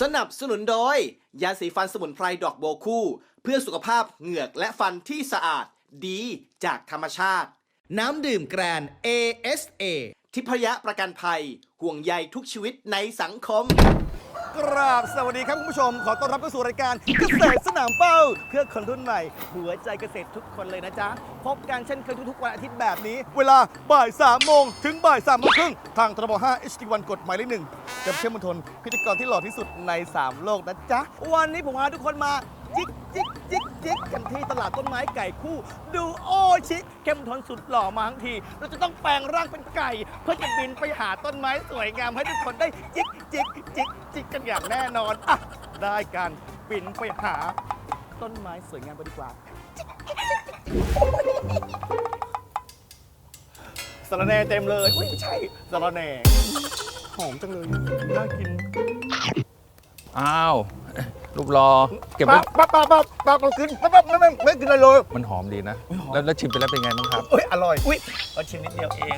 สนับสนุนโดย ยาสีฟันสมุนไพรดอกโบคู่ เพื่อสุขภาพเหงือกและฟันที่สะอาดดีจากธรรมชาติ น้ำดื่มแกรน ASA ทิพยะประกันภัยห่วงใยทุกชีวิตในสังคม ราบ สวัสดีครับคุณผู้ชม ขอต้อนรับเข้าสู่รายการเกษตรสนามเป้า เพื่อคนรุ่นใหม่ หัวใจเกษตรทุกคนเลยนะจ๊ะ พบกันเช่นเคยทุกๆวันอาทิตย์แบบนี้ เวลาบ่ายสามโมงถึงบ่ายสามโมงครึ่งทางทรบ5 HD1 กฎหมายเลขหนึ่งจำเชื่อมมณฑลพิธีกรที่หล่อที่สุดใน 3 โลกนะจ๊ะ วันนี้ผมพาทุกคนมา จิกจิกจิกจิกกันที่ตลาดต้นไม้ไก่คู่ ดูโอชิเข้มทนสุดหล่อมาทั้งที เราจะต้องแปลงร่างเป็นไก่ เพื่อจะบินไปหาต้นไม้สวยงามให้ทุกคนได้จิกจิกจิกจิกกันอย่างแน่นอนอะได้กันบินไปหา ต้นไม้สวยงามกันดีกว่าสะรแหน่เต็มเลยอุ้ยไม่ใช่สะรแหน่หอมจังเลยน่ากิน อ้าว รูปรอเก็บไว้ป้าป้าป้าป้าป้ากินป้าป้าไม่ไม่ไม่กินอะไรเลยมันหอมดีนะอุ๊ยหอมแล้วแล้วชิมไปแล้วเป็นไงบ้างครับ อุ้ยอร่อยอุ้ยเอาชิมนิดเดียวเอง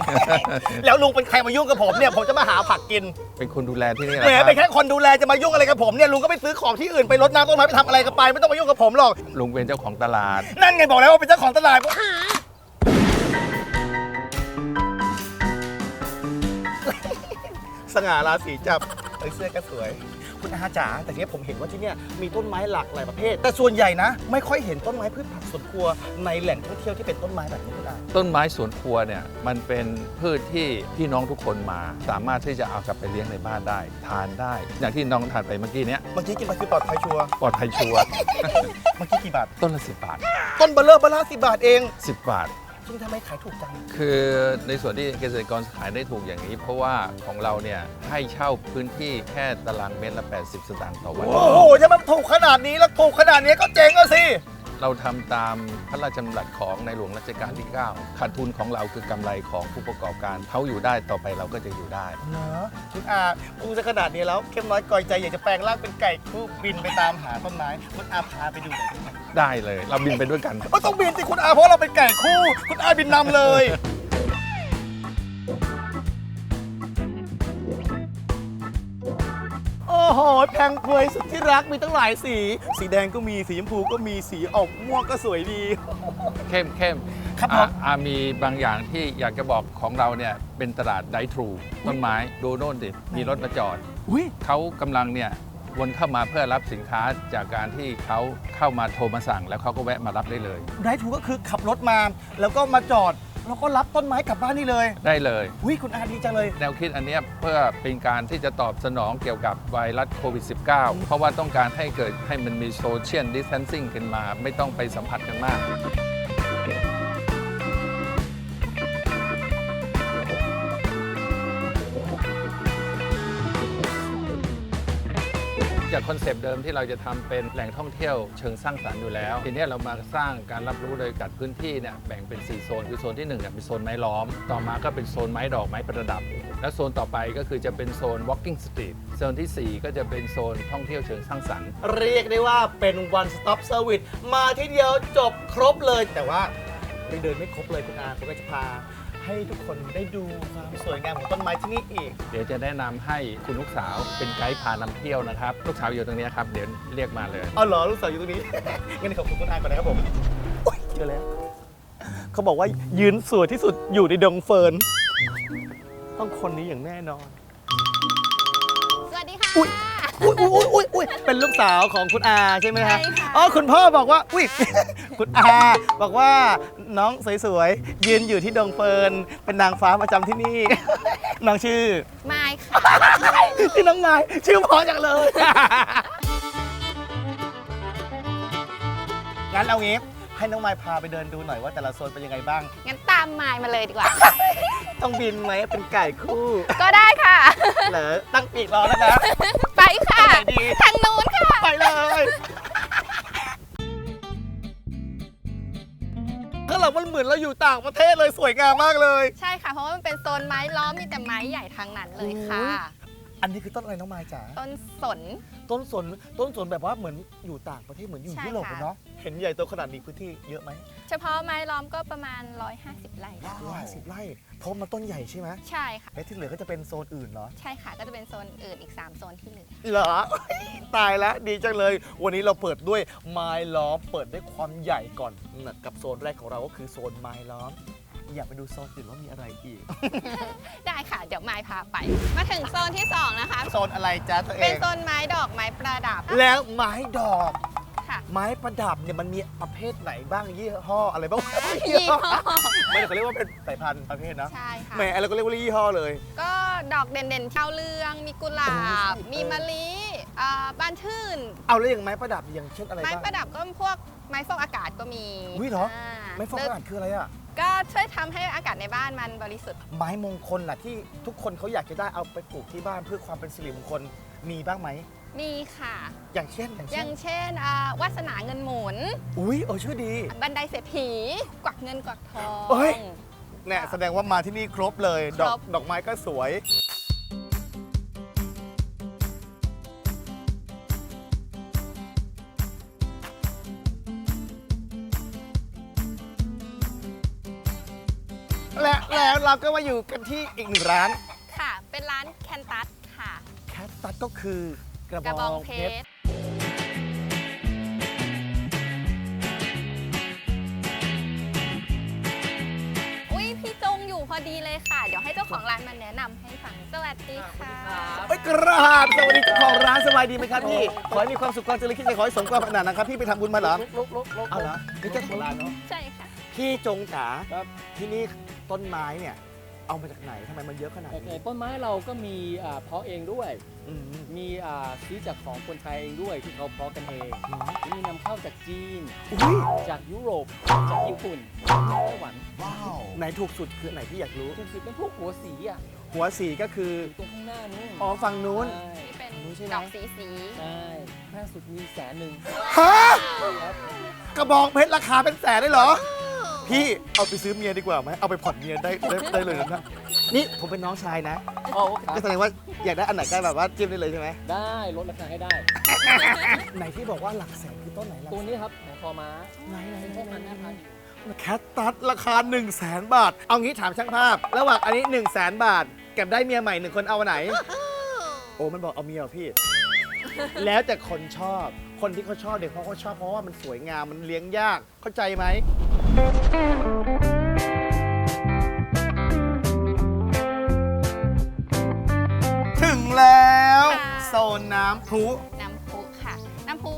แล้วลุงเป็นใครมายุ่งกับผมเนี่ยผมจะมาหาผักกินเป็นคนดูแลที่นี่แหละแหมครับเป็นแค่คนดูแลจะมายุ่งอะไรกับผมเนี่ยลุงก็ไปซื้อของที่อื่นไปรดน้ำต้นไม้ไปทำอะไรกันไปไม่ต้องมายุ่งกับผมหรอกลุงเป็นเจ้าของตลาด นั่นไงบอกแล้วว่าเป็นเจ้าของตลาดสง่าราศีจับไอ้เสื้อก็สวย คุณอาจ๋าแต่เนี้ยผมเห็นว่าที่เนี่ยมีต้นไม้หลากหลายประเภท แต่ส่วนใหญ่นะ ไม่ค่อยเห็นต้นไม้พืชผักสวนครัวในแหล่งท่องเที่ยวที่เป็นต้นไม้แบบนี้คุณอาต้นไม้สวนครัวเนี่ยมันเป็นพืชที่พี่น้องทุกคนมา สามารถที่จะเอากลับไปเลี้ยงในบ้านได้ ทานได้ อย่างที่น้องทานไปเมื่อกี้เนี้ยเมื่อกี้กินไปคือปลอดภัยชัวร์ปลอดภัยชัวร์เมื่อกี้กี่บาทต้นละสิบบาท ต้นเบลเลอร์เบลล่าสิบาทเองสิบบาท ซึ่งทำไมขายถูกจัง คือในส่วนที่เกษตรกรขายได้ถูกอย่างนี้ เพราะว่าของเราเนี่ยให้เช่าพื้นที่แค่ตารางเมตรละ 80 สตางค์ต่อวัน โอ้โหถ้ามันถูกขนาดนี้แล้วถูกขนาดนี้ก็เจ๋งอะสิ เราทำตามพระราชดำรัสของในหลวงรัชกาลที่ 9 ขาดทุนของเราคือกำไรของผู้ประกอบการเขาอยู่ได้ต่อไปเราก็จะอยู่ได้เนอะคุณอาพูดซะขนาดนี้แล้วเข้มน้อยก่อยใจอยากจะแปลงร่างเป็นไก่คู่บินไปตามหาต้นไม้คุณอาพาไปดูหน่อยได้ไหม ได้เลย เราบินไปด้วยกัน ก็ต้องบินสิคุณอาเพราะเราเป็นไก่คู่ คุณอาบินนำเลย โอ้โหแพงเพยสุดที่รักมีตั้งหลายสี สีแดงก็มีสีชมพูก็มีสีออกม่วงก็สวยดี เข้มเข้มครับผม อะอะมีบางอย่างที่อยากจะบอกของเราเนี่ยเป็นตลาดไดทรูต้นไม้ดูโน่นดิมีรถมาจอด อุ้ย เขากำลังเนี่ย วนเข้ามาเพื่อรับสินค้าจากการที่เขาเข้ามาโทรมาสั่ง แล้วเขาก็แวะมารับได้เลย ไดทูก็คือขับรถมา แล้วก็มาจอด แล้วก็รับต้นไม้กลับบ้านนี่เลยได้เลย อุ้ยคุณอาดีจังเลย แนวคิดอันเนี้ยเพื่อเป็นการที่จะตอบสนองเกี่ยวกับไวรัสโควิด -19 เพราะว่าต้องการให้เกิดให้มันมีโซเชียลดิส a ทนซิ่งขึ้นมา ไม่ต้องไปสัมผัสกันมาก จากคอนเซปต์เดิมที่เราจะทำเป็นแหล่งท่องเที่ยวเชิงสร้างสรรค์อยู่แล้ว ทีนี้เรามาสร้างการรับรู้โดยกัดพื้นที่เนี่ยแบ่งเป็น 4 โซน คือโซนที่1เนี่ยเป็นโซนไม้ล้อม ต่อมาก็เป็นโซนไม้ดอกไม้ประดับ และโซนต่อไปก็คือจะเป็นโซน walking street โซนทีสี่4 ก็จะเป็นโซนท่องเที่ยวเชิงสร้างสรรค์ เรียกได้ว่าเป็น one stop service มาที่เดียวจบครบเลยแต่ว่าไปเดินไม่ครบเลยคุณอาผมก็จะพา ให้ทุกคนได้ดูความสวยงามของต้นไม้ที่นี่อีก เดี๋ยวจะแนะนำให้คุณลูกสาวเป็นไกด์พานำเที่ยวนะครับ ลูกสาวอยู่ตรงนี้ครับ เดี๋ยวเรียกมาเลย เอาเหรอลูกสาวอยู่ตรงนี้ งั้นขอบคุณคุณอาก่อนนะครับผมโอ๊ยเจอแล้ว เขาบอกว่ายืนสวยที่สุดอยู่ในดงเฟิร์น ต้องคนนี้อย่างแน่นอน สวัสดีค่ะ อุ๊ย อุ้ยอุ้ยอุ้ยอุ้ยเป็นลูกสาวของคุณอาใช่ไหมฮะใช่ค่ะ อ๋อคุณพ่อบอกว่าอุ้ย คุณอาบอกว่าน้องสวยๆยืนอยู่ที่ดงเฟิร์นเป็นนางฟ้าประจำที่นี่ น้องชื่อ ไม้ค่ะชื่อน้องไม้ชื่อเพอจังเลย งั้นเอางี้ให้น้องไมายพาไปเดินดูหน่อยว่าแต่ละโซนเป็นยังไงบ้าง งั้นตามมายมาเลยดีกว่า ต้องบินไหมเป็นไก่คู่ ก็ได้ค่ะ เหรอตั้งปีกรอแล้วนะไปค่ะไปไห นดี ทางนู้นค่ะ ไปเลยข้างหลังมันเหมือนเราอยู่ต่างประเทศเลยสวยงามมากเลย ใช่ค่ะ เพราะว่ามันเป็นโซนไม้ล้อมมีแต่ไม้ใหญ่ทั้งนั้นเลยค่ะโอ้ยอันนี้คือต้นอะไรน้องไมายจ๋า ต้นสน ต้นสน ต้นสนแบบว่าเหมือนอยู่ต่างประเทศเหมือนอยู่ใช่ยุโรปค่ะเลยเนาะ เห็นใหญ่โตขนาดนี้พื้นที่เยอะไหมเฉพาะไม้ล้อมก็ประมาณ 150ไร่ค่ะร้อยสิบไร่ เพราะมันต้นใหญ่ใช่ไหมใช่ค่ะ และที่เหลือก็จะเป็นโซนอื่นเหรอ ใช่ค่ะ ก็จะเป็นโซนอื่นอีก 3 โซนที่เหลือ เหรอ ตายแล้วดีจังเลย วันนี้เราเปิดด้วยไม้ล้อม เปิดด้วยความใหญ่ก่อนนะกับโซนแรกของเราก็คือโซนไม้ล้อม อยากไปดูโซนอื่นว่ามีอะไรอีก ได้ค่ะ เดี๋ยวไม้พาไป มาถึงโซนที่ 2 นะคะ โซนอะไรจ๊ะตัวเอเป็นง โซนไม้ดอกไม้ประดับ แล้วไม้ดอกค่ะ ไม้ประดับเนี่ยมันมีประเภทไหนบ้างยี่ห้ออะไรบ้างยี่ห้อ ไม่ได้เขาเรียกว่าเป็นสายพันธุ์ประเภทนะใช่ค่ะ แหมเราก็เรียกว่ายี่ห้อเลย ก็ดอกเด่นๆเช่าเรือง มีกุหลาบเออใช่มีมะลิอ่าบานชื่น เอาแล้วอย่างไม้ประดับอย่างเช่นอะไรไม้บ้าง ประดับก็พวกไม้ฟอกอากาศก็มีอุ๊ยเหรอาไม้ฟอกอากาศคืออะไรอะก็ช่วยทำให้อากาศในบ้านมันบริสุทธิ์ ไม้มงคลน่ะที่ทุกคนเขาอยากจะได้เอาไปปลูกที่บ้านเพื่อความเป็นสิริมงคลมีบ้างไหม มีค่ะ อย่างเช่นอย่างอเช่ย่านงเช่นอ่าวาสนาเงินหมุน อุ้ยเออชื่อดี บันไดเศรษฐี กวักเงินกวักทอง เอ้ย เนี่ยแสดงว่ามาที่นี่ครบเลย ดอครกบ ดอกไม้ก็สวย และแล้วเราก็มาอยู่กันที่อีกหนึ่งร้าน ค่ะ เป็นร้านแคนตัสค่ะ แคทตัสก็คือ กระกระบบอองงเพเพชร ชรอุ้ยพี่จงอยู่พอดีเลยค่ะ เดี๋ยวให้เจ้าของร้านมาแนะนำให้ฟัง สวัสดีค่ะ เอ้ยกราบสวัสดีเจ้าของร้านสบายดีไหมครับพี่ ขอให้มีความสุขความเจริญคิดจะขอให้สมความปรารถนานะครับพี่ไปทำบุญมาเหรอเอาเหรอนี่เจ้าของร้านเนาะใช่ค่ะ พี่จงจ๋าที่นี่ต้นไม้เนี่ย เอามาจากไหนทำไมมันเยอะขนาดโอเคนี้ต้นไม้เราก็มีอ่าเพาะเองด้วย อืมมีอ่าซื้อจากของคนไทยเองด้วยที่เขาเพาะกันเองเนาะมีนำเข้าจากจีน อุ้ยจากยุโรป จากญี่ปุ่นไต้หวันว้าวไหนถูกสุดคือไหนพี่อยากรู้จริงๆเป็นพวกหัวสีอะหัวสีก็คืออยู่ตรงข้างหน้านู้นอ๋อฝั่งนู้น ใช่ที่เป็นรู้ใช่ไหม ดอกสีสีใช่แพงสุดมีแสนหนึ่งฮะครับกระบองเพชรราคาเป็นแสนได้เหรอ พี่เอาไปซื้อเมียดีกว่าไหมเอาไปผ่อนเมียได้ได้ได้เลยนะนี่ผมเป็นน้องชายนะอ๋อโอเคก็แสดงว่าอยากได้อันไหนก็แบบว่าจิ้มได้เลยใช่ไหมได้ลดราคาให้ได้ ไหนที่บอกว่าหลักแสนคือต้นไหนหลักตัวนี้ครับของคอม้าไหนไหนเป็นไหพวกนพันไหนห้าไหนพันอยู่แคทตัสราคา 1 0 0 0 0แสนบาท เอางี้ถามช่างภาพ ระหว่างอันนี้ 1 0 0 0 0แสนบาทกับได้เมียใหม่หนึ่งคนเอาอันไหน โอ้มันบอกเอาเมียเหรอพี่ แล้วแต่คนชอบ คนที่เขาชอบเด็กเขาก็ชอบเพราะว่ามันสวยงามมันเลี้ยงยากเข้าใจไหม ถึงแล้วโซนน้ำพุ น้ำพุค่ะ น้ำพุ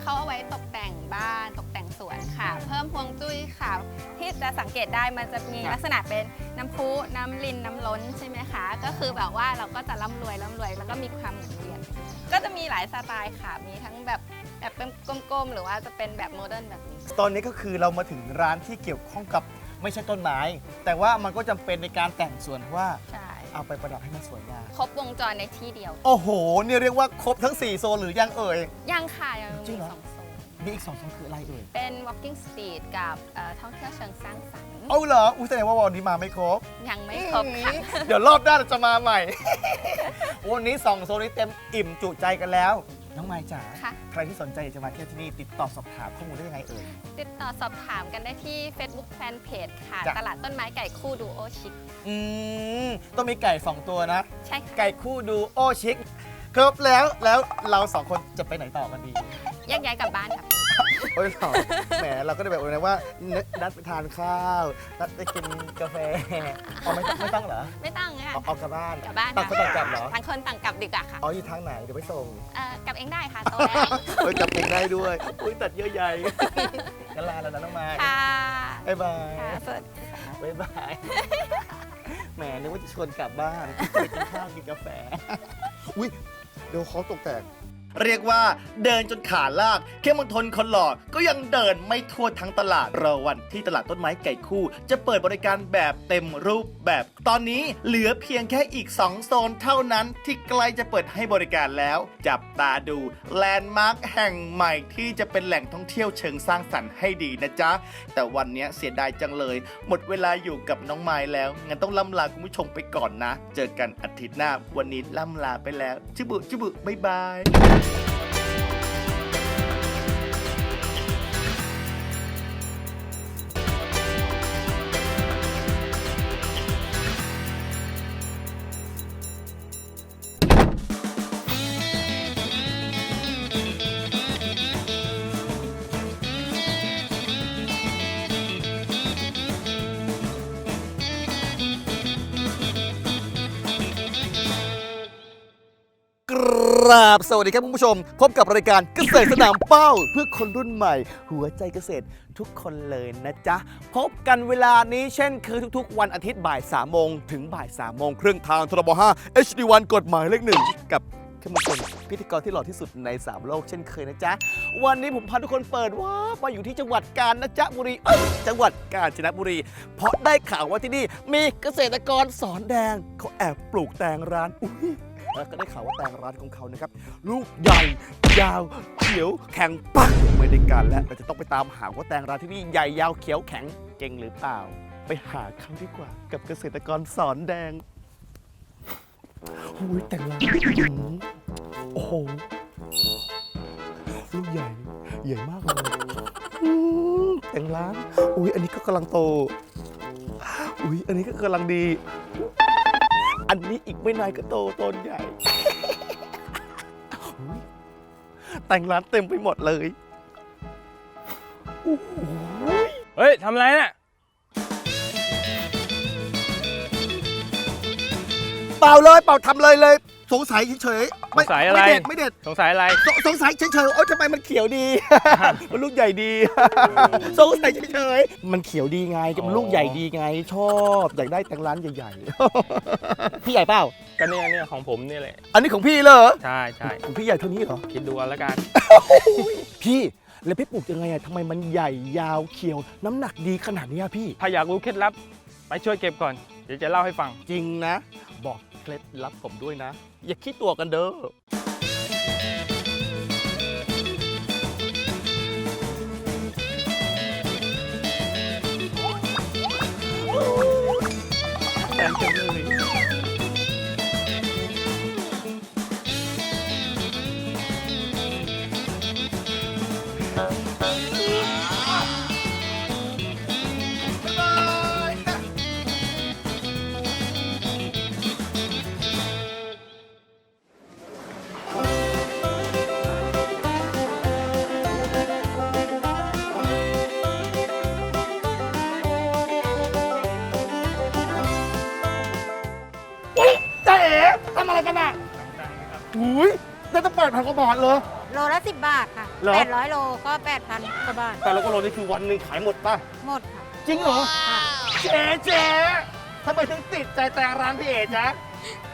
เขาเอาไว้ตกแต่งบ้านตกแต่งสวนค่ะ เพิ่มพวงจุ้ยค่ะ ที่จะสังเกตได้มันจะมีครับ ลักษณะเป็นน้ำพุน้ำลินน้ำล้นใช่ไหมคะ ก็คือแบบว่าเราก็จะร่ำรวยร่ำรวยแล้วก็มีความหมุนเวียนก็จะมีหลายสไตล์ค่ะ มีทั้งแบบ แบบเป็นกลมๆ หรือว่าจะเป็นแบบโมเดิร์นแบบนี้ ตอนนี้ก็คือเรามาถึงร้านที่เกี่ยวข้องกับไม่ใช่ต้นไม้ แต่ว่ามันก็จำเป็นในการแต่งส่วนเพราะว่าใช่ เอาไปประดับให้มันสวยงามครบวงจรในที่เดียว โอ้โหเนี่ยเรียกว่าครบทั้ง 4 โซนหรือยังเอ่ย ยังค่ะยังจริมีงเหรอ สองโซน มีอีกสองโซนคืออะไรเอ่ยเป็น walking street กับเอ่อท่องเที่ยวเชิงสร้างสรรค์ เอาเหรออุ้ยแสดงว่าวันนี้มาไม่ครบ ยังไม่ครบค่ะ เดี๋ยวรอบหน้าเราจะมาใหม่ วันนี้สองโซนนี้เต็มอิ่มจุใจกันแล้ว น้องไม้จ๋าค่ะ ใครที่สนใจอยากจะมาเที่ยวที่นี่ติดต่อสอบถามข้อมูลได้ยังไงเอ่ย ติดต่อสอบถามกันได้ที่ Facebook Fanpage ค่ะ จ้ะ ตลาดต้นไม้ไก่คู่ดูโอชิคอืมต้องมีไก่สองตัวนะ ใช่ค่ะไก่คู่ดูโอชิคครบแล้วแล้วเราสองคนจะไปไหนต่อกันดี แยกย้ายกลับบ้านค่ะ โอ้ยหรอแหมเราก็ได้แบบว่าว่านัดไปทานข้าวนัดไปกินกาแฟเอาไม่ต้องไม่ต้องเหรอไม่ต้องค่ะ เอาเอากลับบ้านกลับบ้านต่างคนต่างกลับเหรอต่างคนต่างกลับดีกว่าค่ะ อ๋ออยู่ทางไหนเดี๋ยวไปส่งเอ่อกลับเองได้ค่ะโตแล้ว เอ้ยกลับเองได้ด้วยอุ้ยตัดเยอะใหญ่กันลาแล้วนะน้องไม้ค่ะบ๊ายบายค่ะสวัสดีค่ะบ๊ายบายแหมนึกว่าจะชวนกลับบ้านไปกินข้าวกินกาแฟอุ้ยเดี๋ยวเขาตกแตก เรียกว่าเดินจนขาลากเข้มมณฑลคนหล่อก็ยังเดินไม่ทั่วทั้งตลาดรอวันที่ตลาดต้นไม้ไก่คู่ จะเปิดบริการแบบเต็มรูปแบบ ตอนนี้เหลือเพียงแค่อีก 2 โซนเท่านั้นที่ใกล้จะเปิดให้บริการแล้ว จับตาดูแลนด์มาร์คแห่งใหม่ที่จะเป็นแหล่งท่องเที่ยวเชิงสร้างสรรค์ให้ดีนะจ๊ะ แต่วันนี้เสียดายจังเลย หมดเวลาอยู่กับน้องไม้แล้วงั้นต้องล่ำลาคุณผู้ชมไปก่อนนะ เจอกันอาทิตย์หน้าวันนี้ล่ำลาไปแล้วจุบุจุบุบ๊ายบาย ราบ สวัสดีครับคุณผู้ชม พบกับรายการเกษตรสนามเป้า เพื่อคนรุ่นใหม่ หัวใจเกษตรทุกคนเลยนะจ๊ะ พบกันเวลานี้เช่นเคยทุกๆ วันอาทิตย์บ่าย3โมงถึงบ่าย3โมงครึ่งทางทรบ5 HD1 กฎหมายเลขหนึ่งกับเข้มข้นพิธีกรที่หล่อที่สุดใน 3 โลกเช่นเคยนะจ๊ะ วันนี้ผมพาทุกคนเปิดว่ามาอยู่ที่จังหวัดกาญจนบุรีเอ้ยจังหวัดกาญจนบุรี เพราะได้ข่าวว่าที่นี่มีเกษตรกรสอนแดงเขาแอบปลูกแตงร้านอุ้ย แล้วก็ได้ข่าวว่าแตงร้านของเขานะครับ ลูกใหญ่ ยาว เขียว แข็งปักไม่ได้การแล้วเราจะต้องไปตามหาว่าแตงร้านที่นี่ใหญ่ยาวเขียวแข็งเก่งหรือเปล่า ไปหาเขาดีกว่ากับเกษตรกรสอนแดงหูยแตงร้านโอ้โหลูกใหญ่ใหญ่มากเลยอืมแตงร้านอุ้ยอันนี้ก็กำลังโตอุ้ยอันนี้ก็กำลังดี อันนี้อีกไม่นานก็โตต้นใหญ่อุ๊ยแต่งร้านเต็มไปหมดเลยโอ้โหเฮ้ยทำอะไรน่ะเปล่าเลยเปล่าทำเลยเลย สงสัยเฉยๆม่สงสัยอะไร ไม่เด็ดไม่เด็ดสงสัยอะไร สสงสัยเฉยๆโอ้ทำไมมันเขียวดี มันลูกใหญ่ดี สงสัยเฉยๆมันเขียวดีไงก็มันลูกใหญ่ดีไง ชอบอยากได้แต่งร้านใหญ่ๆ พี่ใหญ่เปล่าก็เนี่ยเนี่ยของผมนี่แหละ อันนี้ของพี่เหรอ ใช่ใช่ของพี่ใหญ่เท่านี้เหรอ คิดดูเอาละกัน พี่แล้วพี่ปลูกยังไงอะทำไมมันใหญ่ยาวเขียว น้ำหนักดีขนาดนี้อะพี่ ถ้าอยากรู้เคล็ดลับ ไปช่วยเก็บก่อน เดี๋ยวจะเล่าให้ฟัง จริงนะ บอก เคล็ดลับผมด้วยนะ อย่าคิดตัวกันเด้อแอนจังเลย พันกว่าบาทเลย โลละสิบบาทค่ะเหรอ แปดร้อยโลก็แปดพันกว่าบาท แต่ละกิโลนี่คือวันหนึ่งขายหมดป่ะ หมดค่ะจริงเหรอ ค่ะเจ๊เจ๊ทำไมถึงติดใจแต่ร้านพี่เอ๋จ๊ะ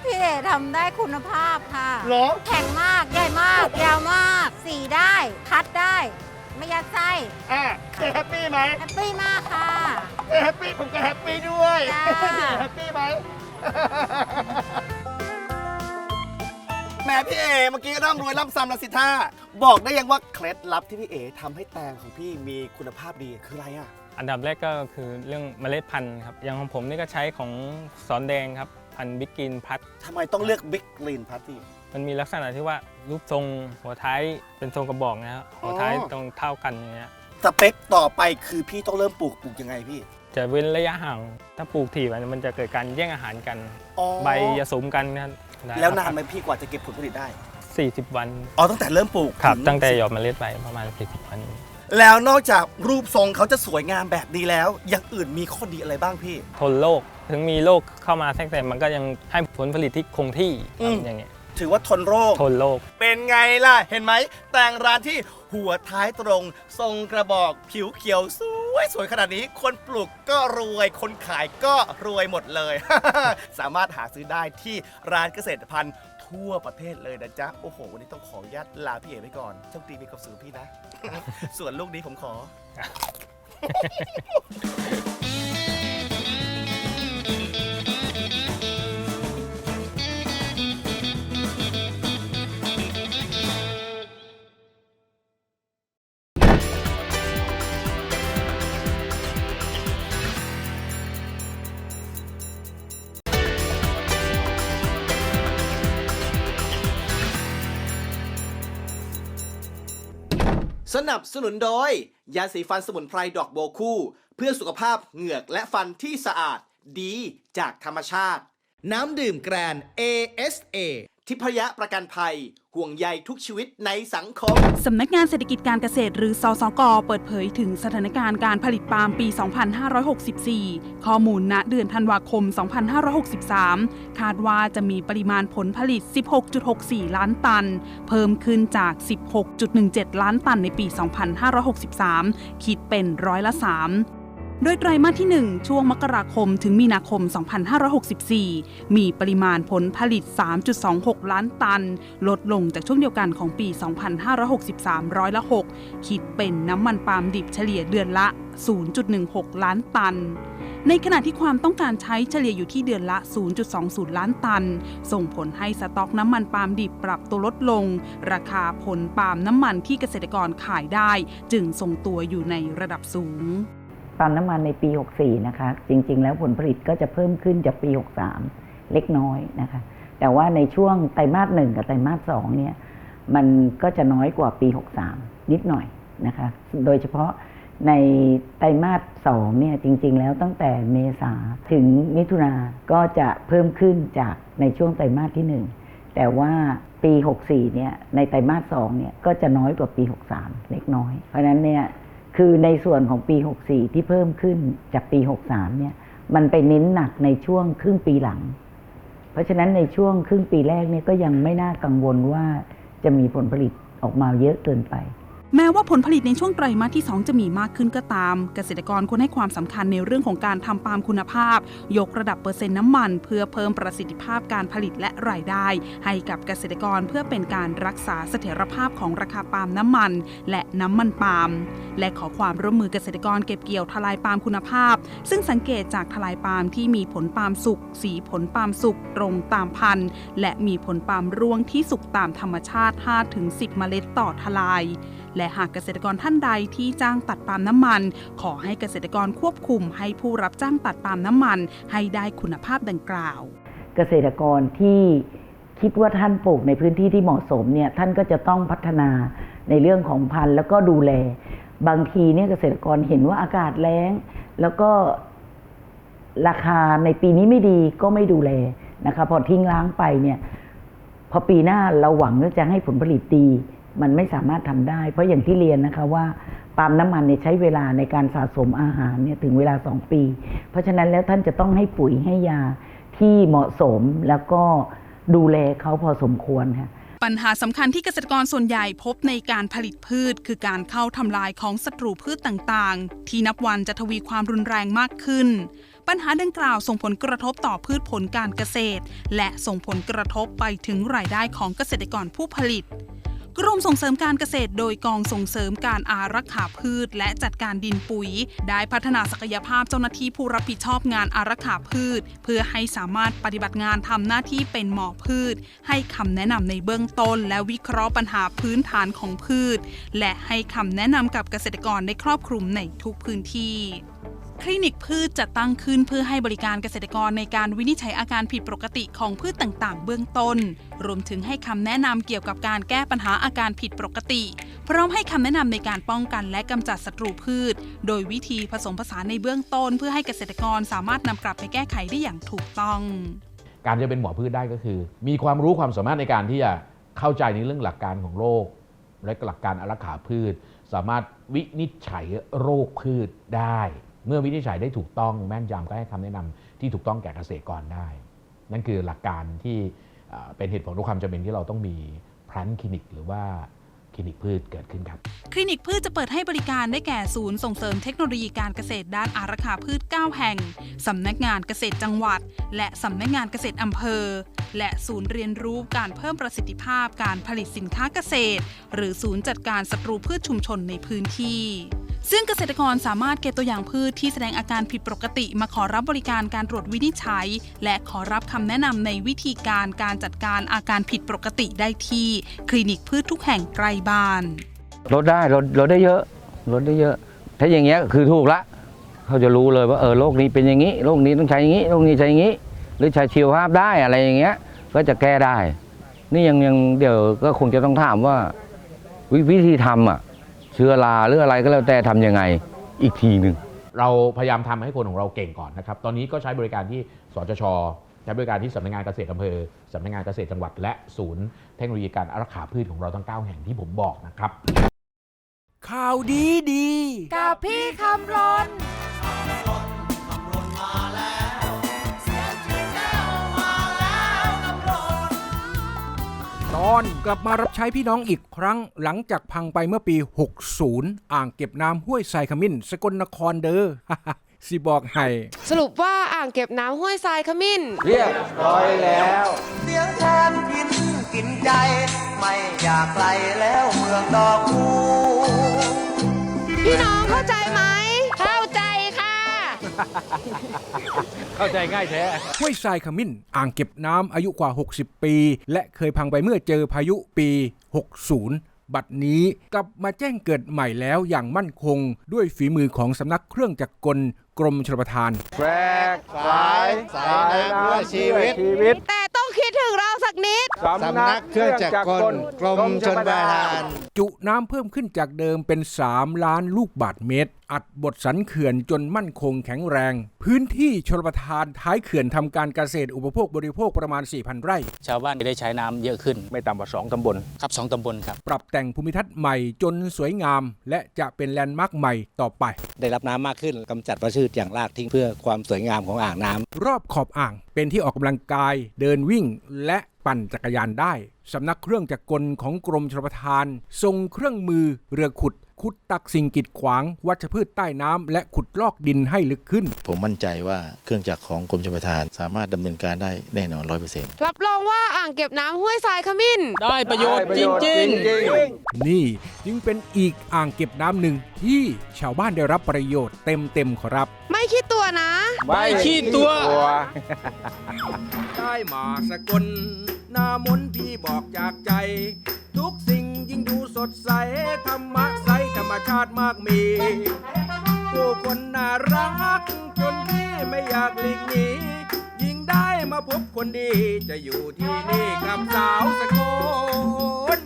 พี่เอทำได้คุณภาพค่ะ เหรอ แข็งมาก ใหญ่มาก ยาวมาก สีได้ คัดได้ ไม่ยัดไส้อะเจ๊แฮปปี้ไหมแฮปปี้มากค่ะ เจ๊แฮปปี้ผมก็แฮปปี้ด้วยจ้า เจ๊แฮปปี้ไหมแห ม่พี่เอเมื่อกี้ร่ำรวยร่ำซ้ำละสิท่าบอกได้ยังว่าเคล็ดลับที่พี่เอทำให้แตงของพี่มีคุณภาพดีคืออะไรอะ อันดับแรกก็คือเรื่องเมล็ดพันธุ์ครับ อย่างของผมนี่ก็ใช้ของสอนแดงครับ พันธุ์บิ๊กกินพัด ทำไมต้องเลือกบิ๊กกรีนพาร์ตี้ มันมีลักษณะที่ว่ารูปทรงหัวท้ายเป็นทรงกระบอกนะครับหัวท้ายตรงเท่ากันอย่างเงี้ย สเปคต่อไปคือพี่ต้องเริ่มปลูกปลูกยังไงพี่ จะเว้นระยะห่าง ถ้าปลูกถี่มันมันจะเกิดการแย่งอาหารกัน อ๋อใบจะสมกันนะครับได้แล้วนานไหมพี่กว่าจะเก็บผลผลิตได้ 40 วัน อ๋อตั้งแต่เริ่มปลูกครับ ถึตั้งแต่หยอดเมล็ดไปประมาณ 40 วัน แล้วนอกจากรูปทรงเขาจะสวยงามแบบนี้แล้ว อย่างอื่นมีข้อดีอะไรบ้างพี่ ทนโรคถึงมีโรคเข้ามาแทรกแต่มันก็ยังให้ผลผลิตที่คงที่คอืรับมอย่างเงี้ยถือว่าทนโรค ทนโรค เป็นไงล่ะ เห็นไหมแต่งร้านที่หัวท้ายตรง ทรงกระบอกผิวเขียวส วยสวยขนาดนี้ คนปลูกก็รวย คนขายก็รวยหมดเลย สามารถหาซื้อได้ที่ร้านเกษตรพันธุ์ทั่วประเทศเลยนะจ๊ะ โอ้โห วันนี้ต้องขออนุญาตลาพี่เอ๋ไปก่อนโชคดีมีความสุขพี่นะ ส่วนลูกนี้ผมขอ นับสนุนโดย ยาสีฟันสมุนไพรดอกโบคู่ เพื่อสุขภาพเหงือกและฟันที่สะอาดดีจากธรรมชาติ น้ำดื่มแกรน ASA ทิพยะประกันภัย ห่วงใยทุกชีวิตในสังคม สำนักงานเศรษฐกิจการเกษตรหรือสสก เปิดเผยถึงสถานการณ์การผลิตปาล์มปี 2564 ข้อมูลณเดือนธันวาคม 2563 คาดว่าจะมีปริมาณผลผลิต 16.64 ล้านตัน เพิ่มขึ้นจาก 16.17 ล้านตันในปี 2563 คิดเป็นร้อยละ 3 โดยไตรมาสที่ 1 ช่วงมกราคมถึงมีนาคม 2564 มีปริมาณผลผลิต 3.26 ล้านตัน ลดลงจากช่วงเดียวกันของปี 2563 ร้อยละ6คิดเป็นน้ำมันปาล์มดิบเฉลี่ยเดือนละ 0.16 ล้านตัน ในขณะที่ความต้องการใช้เฉลี่ยอยู่ที่เดือนละ 0.20 ล้านตัน ส่งผลให้สต็อกน้ำมันปาล์มดิบปรับตัวลดลง ราคาผลปาล์มน้ำมันที่เกษตรกรขายได้ จึงทรงตัวอยู่ในระดับสูง ปาล์มน้ำมันในปี 64 นะคะ จริง ๆ แล้วผลผลิตก็จะเพิ่มขึ้นจากปี 63 เล็กน้อยนะคะ แต่ว่าในช่วงไตรมาสหนึ่งกับไตรมาสสองเนี่ย มันก็จะน้อยกว่าปี 63 นิดหน่อยนะคะ โดยเฉพาะในไตรมาสสองเนี่ยจริง ๆ แล้วตั้งแต่เมษาถึงมิถุนาก็จะเพิ่มขึ้นจากในช่วงไตรมาสที่หนึ่งแต่ว่าปี 64 เนี่ยในไตรมาสสองเนี่ยก็จะน้อยกว่าปี 63 เล็กน้อย เพราะฉะนั้นเนี่ย คือในส่วนของปี 64 ที่เพิ่มขึ้นจากปี 63 เนี่ย มันไปเน้นหนักในช่วงครึ่งปีหลัง เพราะฉะนั้นในช่วงครึ่งปีแรกเนี่ยก็ยังไม่น่ากังวลว่าจะมีผลผลิตออกมาเยอะเกินไป แม้ว่าผลผลิตในช่วงไตรมาสที่ 2 จะมีมากขึ้นก็ตาม เกษตรกรควรให้ความสำคัญในเรื่องของการทำปาล์มคุณภาพ ยกระดับเปอร์เซ็นต์น้ำมัน เพื่อเพิ่มประสิทธิภาพการผลิตและรายได้ ให้กับเกษตรกรเพื่อเป็นการรักษาเสถียรภาพของราคาปาล์มน้ำมัน และน้ำมันปาล์มและขอความร่วมมือเกษตรกรเก็บเกี่ยวทลายปาล์มคุณภาพ ซึ่งสังเกตจากทลายปาล์มที่มีผลปาล์มสุกสีผลปาล์มสุกตรงตามพันธุ์ และมีผลปาล์มร่วงที่สุกตามธรรมชาติ 5-10 เมล็ดต่อทลายและหากเกษตรกรท่านใดที่จ้างตัดปาล์มน้ำมัน ขอให้เกษตรกรควบคุมให้ผู้รับจ้างตัดปาล์มน้ำมัน ให้ได้คุณภาพดังกล่าว เกษตรกรที่คิดว่าท่านปลูกในพื้นที่ที่เหมาะสมเนี่ยท่านก็จะต้องพัฒนาในเรื่องของพันธุ์แล้วก็ดูแล บางทีเนี่ยเกษตรกรเห็นว่าอากาศแล้ง แล้วก็ราคาในปีนี้ไม่ดีก็ไม่ดูแลนะคะพอทิ้งล้างไปเนี่ยพอปีหน้าเราหวังว่าจะให้ผลผลิตดี มันไม่สามารถทำได้ เพราะอย่างที่เรียนนะคะว่าปาล์มน้ำมันเนี่ยใช้เวลาในการสะสมอาหารเนี่ยถึงเวลา 2 ปี เพราะฉะนั้นแล้วท่านจะต้องให้ปุ๋ยให้ยาที่เหมาะสมแล้วก็ดูแลเขาพอสมควรค่ะปัญหาสำคัญที่เกษตรกรส่วนใหญ่พบในการผลิตพืช คือการเข้าทำลายของศัตรูพืชต่างๆ ที่นับวันจะทวีความรุนแรงมากขึ้น ปัญหาดังกล่าวส่งผลกระทบต่อพืชผลการเกษตร และส่งผลกระทบไปถึงรายได้ของเกษตรกรผู้ผลิต กรมส่งเสริมการเกษตรโดยกองส่งเสริมการอารักขาพืช และจัดการดินปุ๋ย ได้พัฒนาศักยภาพเจ้าหน้าที่ผู้รับผิดชอบงานอารักขาพืช เพื่อให้สามารถปฏิบัติงานทำหน้าที่เป็นหมอพืช ให้คำแนะนำในเบื้องต้น และวิเคราะห์ปัญหาพื้นฐานของพืช และให้คำแนะนำกับเกษตรกรได้ครอบคลุมในทุกพื้นที่ คลินิกพืชจะตั้งขึ้นเพื่อให้บริการเกษตรกรในการวินิจฉัยอาการผิดปกติของพืชต่างๆ เบื้องต้น รวมถึงให้คำแนะนำเกี่ยวกับการแก้ปัญหาอาการผิดปกติ พร้อมให้คำแนะนำในการป้องกันและกำจัดศัตรูพืช โดยวิธีผสมผสานในเบื้องต้น เพื่อให้เกษตรกรสามารถนำกลับไปแก้ไขได้อย่างถูกต้อง การจะเป็นหมอพืชได้ก็คือ มีความรู้ความสามารถในการที่จะเข้าใจในเรื่องหลักการของโรคและหลักการอารักขาพืช สามารถวินิจฉัยโรคพืชได้ เมื่อวินิจฉัยได้ถูกต้องแม่นยำก็ให้คำแนะนำที่ถูกต้องแก่เกษตรกรได้ นั่นคือหลักการที่เป็นเหตุผลและความจำเป็นที่เราต้องมีพลันคลินิกหรือว่าคลินิกพืชเกิดขึ้นครับ คลินิกพืชจะเปิดให้บริการได้แก่ศูนย์ส่งเสริมเทคโนโลยีการเกษตรด้านอารักขาพืช 9 แห่ง สำนักงานเกษตรจังหวัด และสำนักงานเกษตรอำเภอ และศูนย์เรียนรู้การเพิ่มประสิทธิภาพการผลิตสินค้าเกษตร หรือศูนย์จัดการศัตรูพืชชุมชนในพื้นที่ ซึ่งเกษตรกรสามารถเก็บตัวอย่างพืชที่แสดงอาการผิดปกติ มาขอรับบริการการตรวจวินิจฉัย และขอรับคำแนะนำในวิธีการการจัดการอาการผิดปกติได้ที่ คลินิกพืชทุกแห่งใกล้บ้าน ลดได้ลดลดได้เยอะลดได้เยอะ ถ้าอย่างเงี้ยคือถูกละ เขาจะรู้เลยว่าเออโรคนี้เป็นอย่างนี้โรคนี้ต้องใช้อย่างนี้โรคนี้ใช้อย่างนี้ หรือใช้ชีวภาพได้อะไรอย่างเงี้ย ก็จะแก้ได้ นี่ยังยังเดี๋ยวก็คงจะต้องถามว่าวิวิธีทำอะ เชื้อราหรืออะไรก็แล้วแต่ทำยังไงอีกทีหนึ่ง เราพยายามทำให้คนของเราเก่งก่อนนะครับ ตอนนี้ก็ใช้บริการที่สจชใช้บริการที่สำนักงานเกษตรอำเภอสำนักงานเกษตรจังหวัด และศูนย์เทคโนโลยีการอารักขาพืชของเราทั้ง 9 แห่งที่ผมบอกนะครับ ข่าวดีดี กับพี่คำรน อนกลับมารับใช้พี่น้องอีกครั้งหลังจากพังไปเมื่อปี 60 อ่างเก็บน้ำห้วยไซขมิ้น สกลนครเด้อสิบอกให้ สรุปว่าอ่างเก็บน้ำห้วยทรายขมิ้น เรียบร้อยแล้ว เสียงแทนพินกินใจ ไม่อยากไกลแล้วเมืองดอกคูพี่น้องเข้าใจไหมเข้าใจค่ะ เข้าใจง่ายแท้ห้วยทรายขมิ้น อ่างเก็บน้ำอายุกว่า 60 ปี และเคยพังไปเมื่อเจอพายุปี 60บัดนี้กลับมาแจ้งเกิดใหม่แล้วอย่างมั่นคง ด้วยฝีมือของสำนักเครื่องจักรกลกรมชลประทานแบกสายสายน้ำเพื่อชีวิตชีวิต แต่ต้องคิดถึงเราสักนิดสำนักเครื่องจักรกลกรมชลประทาน จุน้ำเพิ่มขึ้นจากเดิมเป็น 3 ล้านลูกบาทเมตร อัดบทสันเขื่อนจนมั่นคงแข็งแรง พื้นที่ชลประทานท้ายเขื่อนทำการเกษตรอุปโภคบริโภคประมาณ 4,000 ไร่ ชาวบ้านจะได้ใช้น้ำเยอะขึ้น ไม่ต่ำกว่า 2ตำบล ครับสองตำบลครับ ปรับแต่งภูมิทัศน์ใหม่จนสวยงาม และจะเป็นแลนด์มาร์คใหม่ต่อไป ได้รับน้ำมากขึ้นกำจัดวัชพืชอย่างรากทิ้งเพื่อความสวยงามของอ่างน้ำ รอบขอบอ่างเป็นที่ออกกำลังกาย เดินวิ่งและปั่นจักรยานได้ สำนักเครื่องจักรกลของกรมชลประทานทรงเครื่องมือเรือขุด ขุดตักสิ่งกีดขวาง วัชพืชใต้น้ำและขุดลอกดินให้ลึกขึ้น ผมมั่นใจว่าเครื่องจักรของกรมชลประทาน สามารถดำเนินการได้แน่นอนร้อยเปอร์เซ็นต์รับรองว่าอ่างเก็บน้ำห้วยทรายขมิ้น ได้ประโยชน์จริงนี่จึงเป็นอีกอ่างเก็บน้ำหนึ่งที่ชาวบ้านได้รับประโยชน์เต็มเต็มๆขอรับ ไม่คิดตัวนะ ไม่ขี้ตัวได้มาสกลหน้ามนต์พี่บอกจากใจ ทุกสิ่งยิ่งดูสดใสธรรมะใสธ รมชาติมากมี ผู้คนน่ารัก จนพี่ไม่อยากหลีกหนียิ่งได้มาพบคนดี จะอยู่ที่นี่กับสาวสกล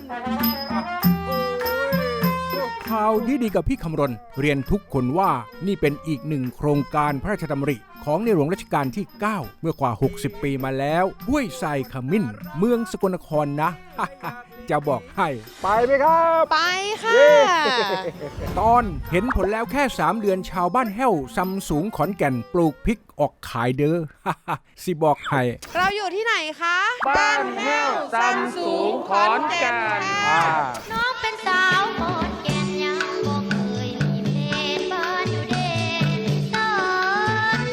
ข่าวดีดีกับพี่คำรณ เรียนทุกคนว่านี่เป็นอีกหนึ่งโครงการพระราชดำริของในหลวงรัชกาลที่ 9 เมื่อกว่า 60 ปีมาแล้ว ห้วยไซขมิ้น เมืองสกลนครนะ จะบอกให้ ไปไหมครับ ไปค่ะ ตอนเห็นผลแล้วแค่ 3 เดือนชาวบ้านแห้วซัมสูงขอนแก่นปลูกพริกออกขายเด้อ สิบอกให้ เราอยู่ที่ไหนคะบ้านแห้วซัมสูงขอนแก่นค่ะน้องเป็นสาวขอนแก่นยังบ่เคยมีเพศบ้านอยู่เด่นสอน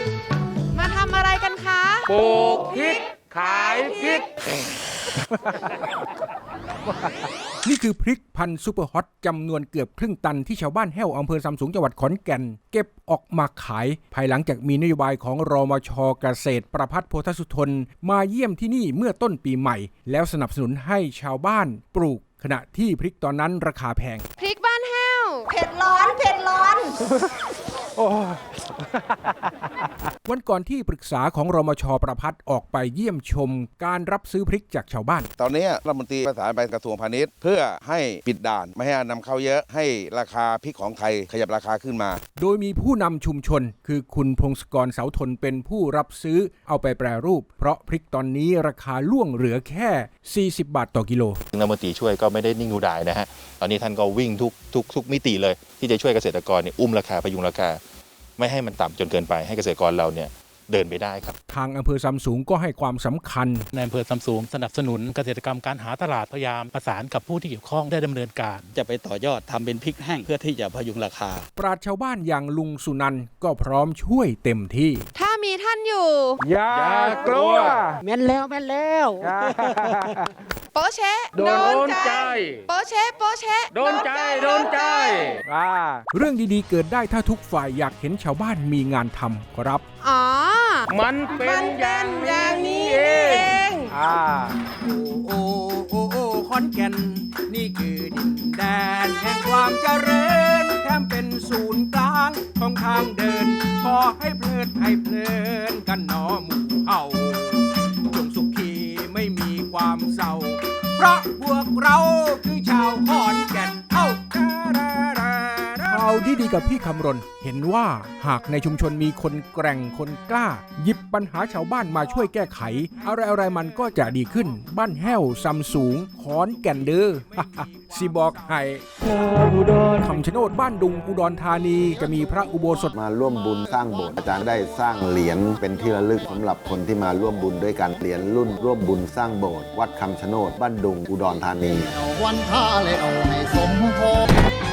มาทำอะไรกันคะ ปลูกพริกขายพริก นี่คือพริกพันธุ์ซูเปอร์ฮอตจำนวนเกือบครึ่งตันที่ชาวบ้านแห้วอำเภอซัมสูงจังหวัดขอนแก่น เก็บออกมาขาย ภายหลังจากมีนโยบายของรมชเกษตร ประพัฒโพธสุทน มาเยี่ยมที่นี่เมื่อต้นปีใหม่ แล้วสนับสนุนให้ชาวบ้านปลูก ขณะที่พริกตอนนั้นราคาแพง พริกบ้านแห้ว เผ็ดร้อน เผ็ดร้อน วันก่อนที่ปรึกษาของรมชประพัฒน์ออกไปเยี่ยมชม การรับซื้อพริกจากชาวบ้าน ตอนนี้รัฐมนตรีประสานไปกระทรวงพาณิชย์ เพื่อให้ปิดด่านไม่ให้นำเข้าเยอะให้ราคาพริกของไทยขยับราคาขึ้นมา โดยมีผู้นำชุมชน คือคุณพงศกรเสาทนเป็นผู้รับซื้อเอาไปแปรรูป เพราะพริกตอนนี้ราคาล่วงเหลือแค่ 40 บาทต่อกิโลรัฐมนตรีช่วยก็ไม่ได้นิ่งดูดายนะฮะตอนนี้ท่านก็วิ่งทุกทุกทุกมิติเลย ที่จะช่วยเกษตรกรเนี่ยอุ้มราคาพยุงราคา ไม่ให้มันต่ำจนเกินไปให้เกษตรกรเราเนี่ยเดินไปได้ครับ ทางอำเภอซัมสูงก็ให้ความสำคัญ ในอำเภอซัมซุงสนับสนุนเกษตรกรรมการหาตลาดพยายามประสานกับผู้ที่เกี่ยวข้องได้ดำเนินการ จะไปต่อยอดทำเป็นพริกแห้งเพื่อที่จะพยุงราคา ปราชญ์ชาวบ้านอย่างลุงสุนันท์ก็พร้อมช่วยเต็มที่ ถ้ามีท่านอยู่ อย่ากลัวแม่นแล้วแม่นแล้ว โปะเชะโดนใจ โปะเชะโปะเชะโดนใจโดนใจเรื่องดีๆ เกิดได้ถ้าทุกฝ่ายอยากเห็นชาวบ้านมีงานทำครับ อ๋อ มันเป็นอย่างนี้เองโอ้โอ้โอ้ขอนแก่น นี่คือดินแดนแห่งความเจริญแถมเป็นศูนย์กลางของทางเดิน ขอให้เพลิดให้เพลินกันหนอหมู่เฮา เพราะพวกเราคือชาวขอนแก่น เอ้าข่าวที่ดีกับพี่คำรณ เห็นว่าหากในชุมชนมีคนแกร่งคนกล้า หยิบปัญหาชาวบ้านมาช่วยแก้ไข อะไรอะไรๆมันก็จะดีขึ้น บ้านแห้วซัมสูงขอนแก่นเด้อสิบอกให้คำชะโนดบ้านดุงอุดรธานีจะมีพระอุโบสถมาร่วมบุญสร้างโบสถ์อาจารย์ได้สร้างเหรียญเป็นที่ระลึกสำหรับคนที่มาร่วมบุญด้วยกันเหรียญรุ่นร่วมบุญสร้างโบสถ์วัดคำชะโนดบ้านดุงอุดรธานีวันท่าแล้วให้สมพง